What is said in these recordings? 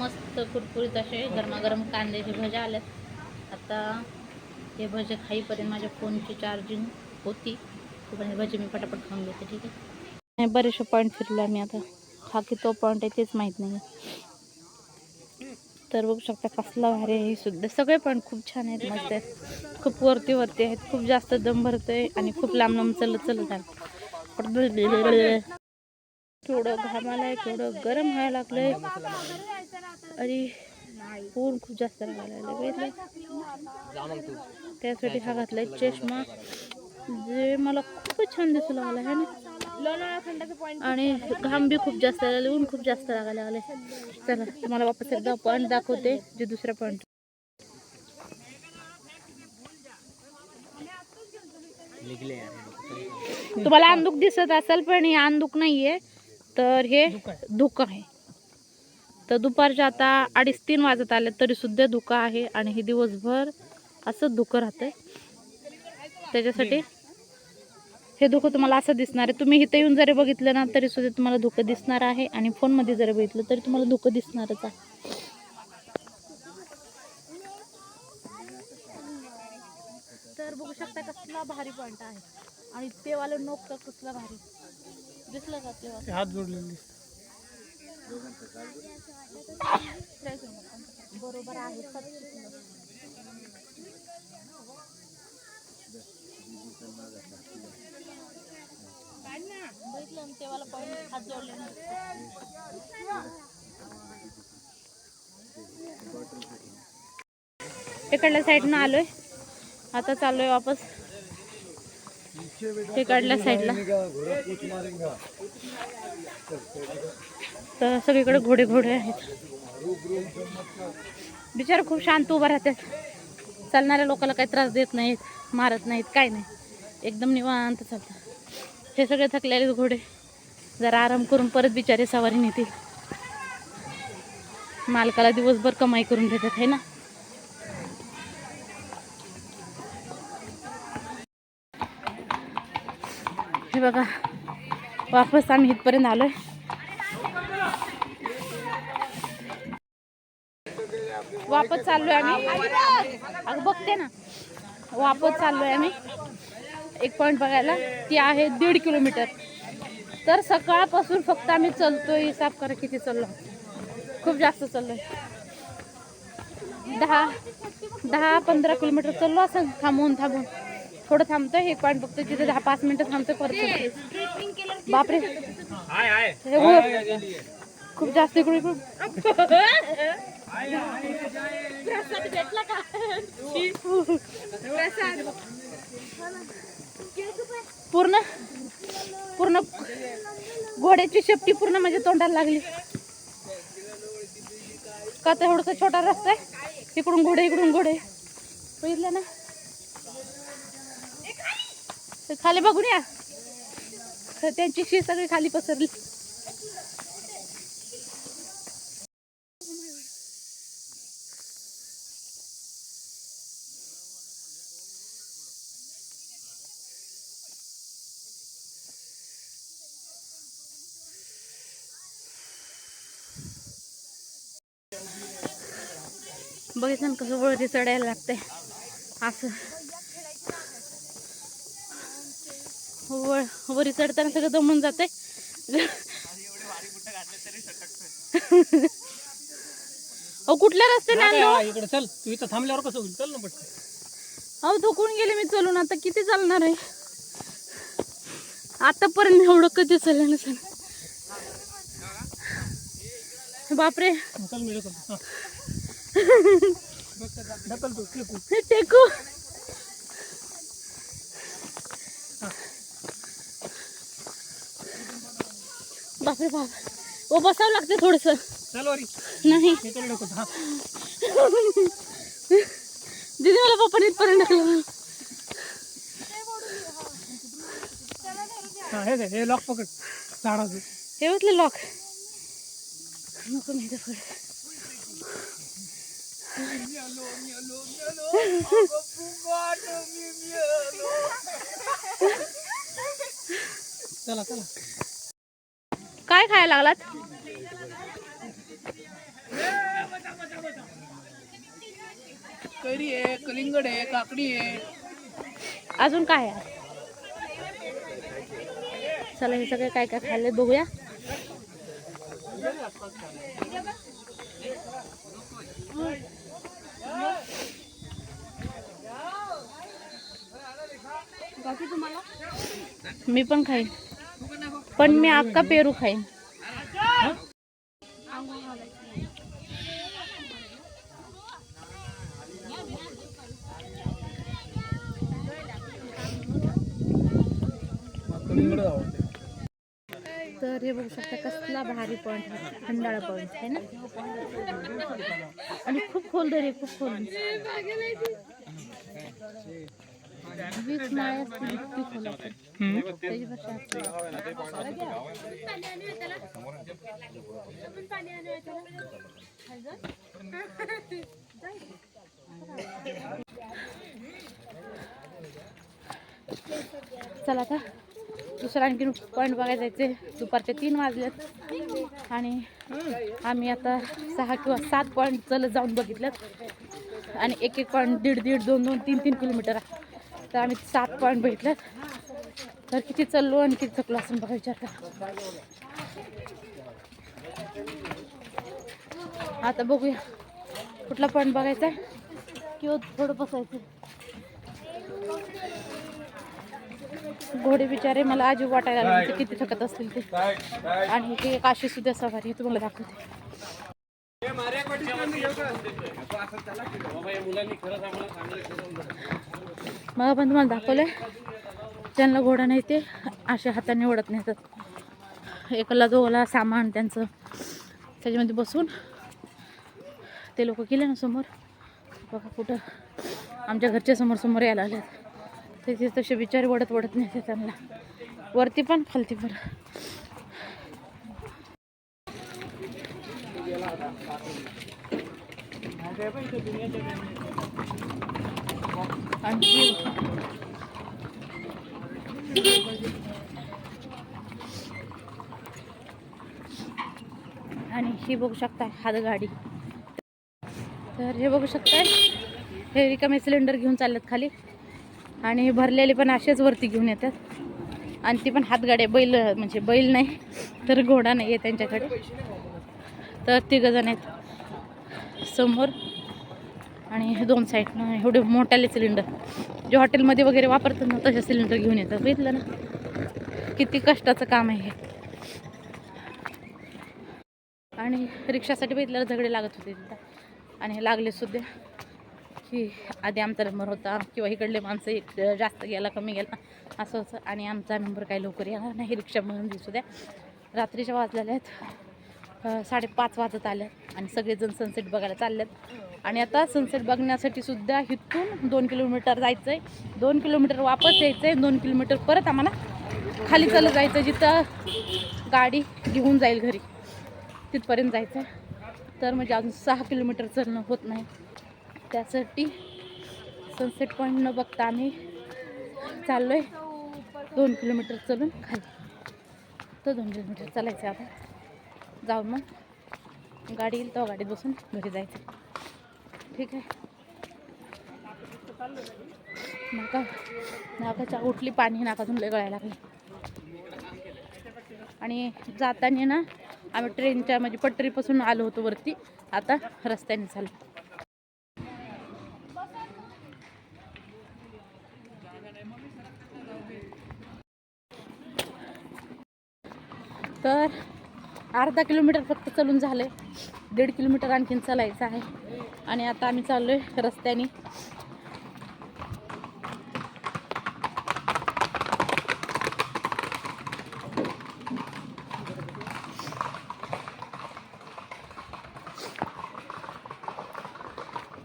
मस्त कुरकुरीत असे गरमागरम कांद्याचे भज्या आल्यात आता हे भजे खाईपर्यंत माझ्या फोनची चार्जिंग होती. पण हे भजे मी पटापट खाऊन घेते ठीक आहे? बरेचसे पॉईंट फिरलो आम्ही आता. हा की तो पॉईंट आहे तेच माहीत नाही तर बघू शकता कसला भारी आहे सुद्धा. सगळे पॉईंट खूप छान आहेत मस्त आहेत. खूप वरती वरती आहेत. खूप जास्त दम भरतोय आणि खूप लांब लांब चलत चलत आहे केवढं घामालाय केवढं गरम व्हायला लागलंय. आणि ऊन खूप जास्त लागायला लागलं बघितलं? त्यासाठी हा घातलाय चष्मा. जे मला खूपच छान दिसू लागला आहे ना? आणि घाम बी खूप जास्त लागले ऊन खूप जास्त लागायला लागले चला तुम्हाला वापस एकदा पॉईंट दाखवते जे दुसरा पॉईंट तुम्हाला अंदूक दिसत असेल पण हे अंदूक नाहीये. तर हे धुकं आहे. तर दुपारच्या आता अडीच तीन वाजत आले तरी सुद्धा धुकं आहे आणि हे दिवसभर असं धुकं राहतंय. त्याच्यासाठी हे धुकं तुम्हाला असं दिसणार आहे. तुम्ही इथं येऊन जरी बघितलं ना तरी सुद्धा तुम्हाला धुकं दिसणार आहे आणि फोनमध्ये जरी बघितलं तरी तुम्हाला धुकं दिसणारच आहे. तर बघू शकता कसला भारी पॉइंट आहे. आणि ते वालं नोक तर कसला भारी. दिसलं का? हात जोडलेले बरोबर आहे. बघितलं ना तेव्हाला पॉईंट हात जोडले इकडल्या साईडनं आलोय आता चाललोय वापस इकडल्या साईडला. तर सगळीकडे घोडे घोडे आहेत. बिचार खूप शांत उभा राहतात. चालणाऱ्या लोकांना काही त्रास देत नाहीत मारत नाहीत काय नाही. एकदम निवांत चालतात. हे सगळे थकलेले घोडे. जरा आराम करून परत बिचारे सवारी नेतील मालकाला दिवसभर कमाई करून देतात आहे ना? हे बघा वापस आम्ही इथपर्यंत आलोय. वापस चाललोय आम्ही. अगं बघते ना. वापस चाललोय आम्ही. एक पॉईंट बघायला. ती आहे दीड किलोमीटर. तर सकाळपासून फक्त आम्ही चलतोय. हिसाब करा किती चाललो. खूप जास्त चाललोय. दहा दहा पंधरा किलोमीटर चाललो असं थांबून थांबून. थोडं थांबतोय एक पॉईंट बघतोय तिथे दहा पाच मिनिटं थांबतोय परत. बापरे. हे. खूप जास्त इकडे पूर्ण पूर्ण घोड्याची शेपटी पूर्ण म्हणजे तोंडाला लागली. का तर एवढसा छोटा रस्ता आहे? इकडून घोडे इकडून घोडे. बघितलं ना? तर खाली बघून या. तर त्यांची शी सगळी खाली पसरली. बघितलं कसं वळती चढायला लागतंय. असं. वर वरी चढताना सगळं दमून जाते अहो कुठल्या रस्त्याने आणलो? इकडे चल. तू इथं थांबल्यावर कसं होईल? चल ना पटकन. अहो थकून गेले मी चलून. आता किती चालणार आहे? आतापर्यंत एवढं कधी चाललं नसेल बापरे. चल मी. ढकल तू टेकू. टेकू. बापरे बाप. ओ बसावं लागते थोडस. नाही. दीदी मला पप्पाने इथपर्यंत टाकलं. हा, लॉक पकड. झाडाचं हे बसले लॉक नको नाही पुढे. चला चला. काय खायला लागलात? कैरी आहे कलिंगड आहे काकडी आहे. अजून काय आहे? चला हे सगळे काय काय खाल्ले बघूया. मी पण खाईन. पण मी अक्का पेरू खाईन. तर हे बघू शकता कसला भारी पॉईंट खंडाळा पॉईंट आहे ना? आणि खूप खोल दर आहे, खूप खोल. वीस माळे असतील इतकी त्याच्यापेक्षा चला आता दुसरं आणखीन पॉईंट बघायला जायचे दुपारचे तीन वाजलेत आणि आम्ही आता सहा किंवा सात पॉईंट चल जाऊन बघितलं आणि एक एक पॉईंट दीड दीड दोन दोन तीन तीन किलोमीटर आहे. तर आम्ही सात पॉईंट बघितलं. तर किती चाललो आणि किती चकलो असं बघा विचार करा. आता बघूया. कुठला पॉईंट बघायचा आहे? किंवा थोडं बसायचं. घोडे बिचारे मला आजी वाटायला लागले. ते किती थकत असतील ते. आणि ते काशी सुद्धा सवारी तुम्हाला दाखवते. मग पण तुम्हाला दाखवलं ज्यांना घोडा नाही ते अशा हाताने ओढत नेतात एकाला दोघाला सामान त्यांचं त्याच्यामध्ये बसून. ते लोक गेले ना समोर. बघा कुठं. आमच्या घरच्या समोर समोर यायला लागलेत. ते तसे बिचारे ओढत ओढत नेते त्यांना. वरती पण खालती पण. आणि ही बघू शकताय हातगाडी तर हे बघू शकताय हे रिकामे सिलेंडर घेऊन चाललेत खाली. आणि भरलेले पण असेच वरती घेऊन येतात. आणि ती पण हातगाड्या बैल म्हणजे बैल नाही तर घोडा नाही आहे त्यांच्याकडे. तर तिघं जण आहेत. समोर आणि हे दोन साईडनं एवढे मोठाले सिलेंडर जे हॉटेलमध्ये वगैरे वापरतात ना तसे सिलेंडर घेऊन येतात. बघितलं ना? किती कष्टाचं काम आहे हे. आणि रिक्षासाठी बघितलं झगडे लागत होते तिथं. आणि हे लागले सुद्धा. की आधी आमचा नंबर होता किंवा इकडले माणसं एक जास्त गेला कमी गेला. असं होतं. आणि आमचा नंबर काही लवकर येणार नाही रिक्षा म्हणून दिसू द्या रात्रीच्या वाजलेल्या आहेत. साडेपाच वाजत आल्या आणि सगळेजण सनसेट बघायला चालल्यात आणि आता सनसेट बघण्यासाठी सुद्धा इथून दोन किलोमीटर जायचं आहे दोन किलोमीटर वापस यायचं आहे दोन किलोमीटर परत आम्हाला खाली चालत जायचं आहे जिथं गाडी घेऊन जाईल घरी. तिथपर्यंत जायचं आहे तर म्हणजे अजून सहा किलोमीटर चलणं होत नाही. त्यासाठी सनसेट पॉईंट न बघता आम्ही चाललो आहे दोन किलोमीटर चलून खाली. तर दोन किलोमीटर चालायचं आहे आता. जाऊन मग गाडी येईल तेव्हा गाडीत बसून घरी जायचं ठीक आहे. नाका. नाकाच्या उठली पाणी नाकातून लय गळायला लागले. आणि जाताना ना आम्ही ट्रेनच्या म्हणजे पटरीपासून आलो होतो वरती. आता रस्त्याने चाललो. तर अर्धा किलोमीटर फक्त चलून झाले दीड किलोमीटर आणखीन चालायचं आहे. आणि आता आम्ही चाललोय रस्त्याने.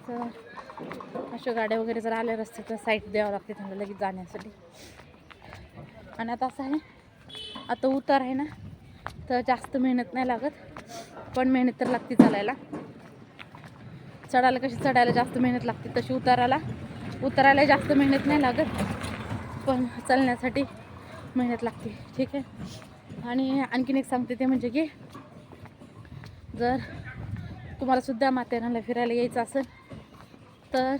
तर अशा गाड्या वगैरे जर आल्या रस्त्याच्या साईड द्यावं लागते त्यांना लगेच जाण्यासाठी. आणि आता असं आहे आता उतार आहे ना तर जास्त मेहनत नाही लागत पण मेहनत तर लागते चालायला. चढायला कशी चढायला जास्त मेहनत लागते तशी उताराला उतरायला जास्त मेहनत नाही लागत पण चालण्यासाठी मेहनत लागते. ठीक आहे? आणि आणखीन एक सांगते ते म्हणजे की जर तुम्हालासुद्धा माथेरानला फिरायला यायचं असेल तर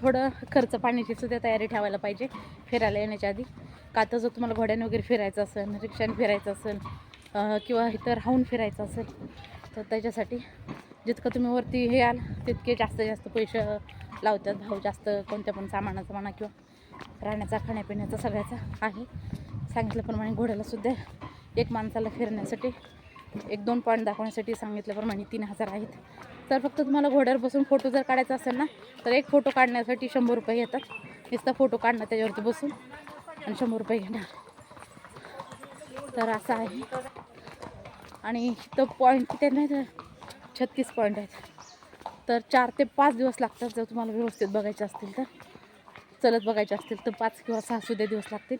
थोडं खर्च पाण्याची सुद्धा तयारी ठेवायला पाहिजे फिरायला येण्याच्या आधी. का तर जर तुम्हाला घोड्याने वगैरे फिरायचं असेल रिक्षाने फिरायचं असेल किंवा इथं राहून फिरायचं असेल तर त्याच्यासाठी जितकं तुम्ही वरती हे याल तितके जास्त जास्त पैसे लावतात. भाव जास्त कोणत्या पण सामानाचा म्हणा किंवा राहण्याचा खाण्यापिण्याचा सगळ्याचा आहे. सांगितल्याप्रमाणे घोड्यालासुद्धा एक माणसाला फिरण्यासाठी एक दोन पॉईंट दाखवण्यासाठी सांगितल्याप्रमाणे तीन हजार आहेत. तर फक्त तुम्हाला घोड्यावर बसून फोटो जर काढायचा असेल ना तर एक फोटो काढण्यासाठी शंभर रुपये घेतात नुसता फोटो काढणं त्याच्यावरती बसून आणि शंभर रुपये घेणार. तर असं आहे. आणि तो पॉईंट किती नाही तर छत्तीस पॉईंट आहेत. तर चार ते पाच दिवस लागतात जर तुम्हाला व्यवस्थित बघायचे असतील तर. चलत बघायचे असतील तर पाच किंवा सहा सुद्धा दिवस लागतील.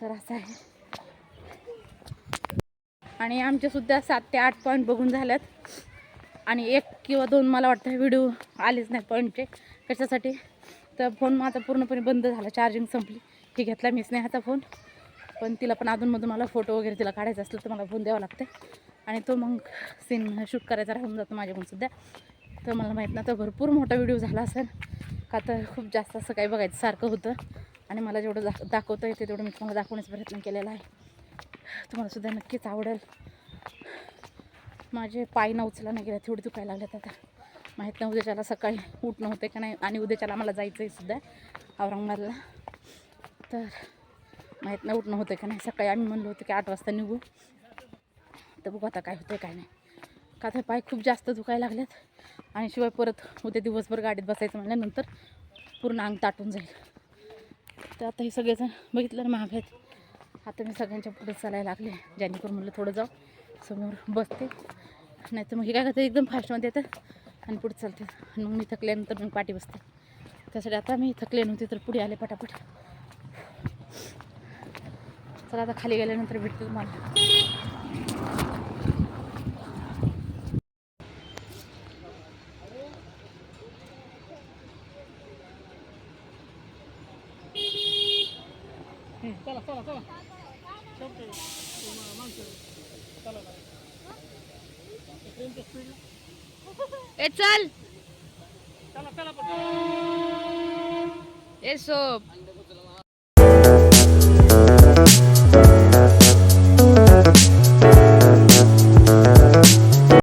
तर असं आहे. आणि आमच्यासुद्धा सात ते आठ पॉईंट बघून झाल्यात. आणि एक किंवा दोन मला वाटतं व्हिडिओ आलेच नाही पॉईंटचे कशासाठी? तर फोन माझा पूर्णपणे बंद झाला. चार्जिंग संपली. हे घेतला मी स्नेहाचा फोन पण तिला पण अधूनमधून मला फोटो वगैरे तिला काढायचा असलं तर मला फोन द्यावा लागते आणि तो मग सीन शूट करायचा राहून जातो माझ्याकडून सुद्धा तर मला माहीत ना तर भरपूर मोठा व्हिडिओ झाला असेल. का तर खूप जास्त असं काही बघायचं सारखं होतं. आणि मला जेवढं दाख दाखवता येते तेवढं मी तुम्हाला दाखवण्याचा प्रयत्न केलेला आहे. तुम्हाला सुद्धा नक्कीच आवडेल. माझे पाय न उचला नाही गेला थोडी दुखायला लागल्यात आता. माहीत नाही उद्याच्याला सकाळी उठणं होते का नाही आणि उद्याच्याला मला जायचं आहे सुद्धा औरंगाबादला. तर माहीत नाही उठणं होतं का नाही. सकाळी आम्ही म्हणलो होतो की आठ वाजता निघू. तर बघू आता काय होतं काय नाही. का तर पाय खूप जास्त दुखायला लागलेत. आणि शिवाय परत उद्या दिवसभर गाडीत बसायचं म्हणल्यानंतर पूर्ण अंग ताटून जाईल. तर आता हे सगळेजण बघितलं महाग आहेत. आता मी सगळ्यांच्या पुढे चालायला लागले. जेणेकरून म्हणलं थोडं जाऊ समोर बसते. नाही तर मग हे काय करते एकदम फास्टमध्ये येतं आणि पुढे चालते. आणि मग मी थकल्यानंतर मग पाठी बसते. त्यासाठी आता मी थकले नव्हते तर पुढे आले पटापट. चला आता खाली गेल्यानंतर भेटते तुम्हाला. चला चला चला ए चल चला चला ए सोप